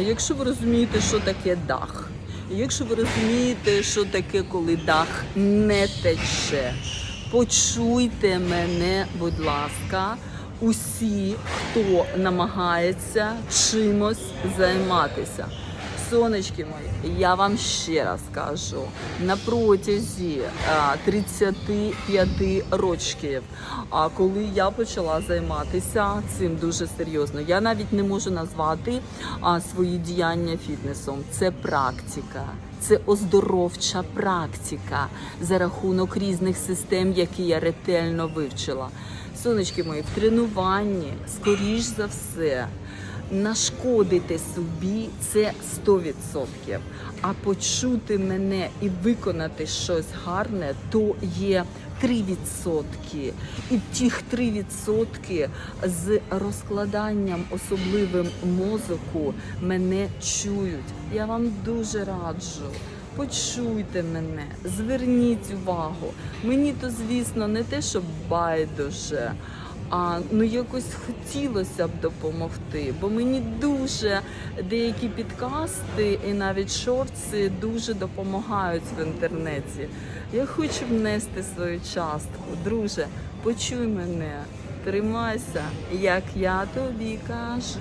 Якщо ви розумієте, що таке дах, якщо ви розумієте, що таке, коли дах не тече, почуйте мене, будь ласка, усі, хто намагається чимось займатися. Сонечки мої, я вам ще раз кажу, на протязі 35 років, а коли я почала займатися цим дуже серйозно, я навіть не можу назвати свої діяння фітнесом. Це практика. Це оздоровча практика за рахунок різних систем, які я ретельно вивчила. Сонечки мої, в тренуванні, скоріш за все, нашкодити собі це 100%. А почути мене і виконати щось гарне, то є 3%. І тих 3% з розкладанням особливим мозоку мене чують. Я вам дуже раджу. Почуйте мене, зверніть увагу. Мені то, звісно, не те, що байдуже, а ну якось хотілося б допомогти, бо мені дуже деякі підкасти і навіть шорти дуже допомагають в інтернеті. Я хочу внести свою частку. Друже, почуй мене, тримайся, як я тобі кажу.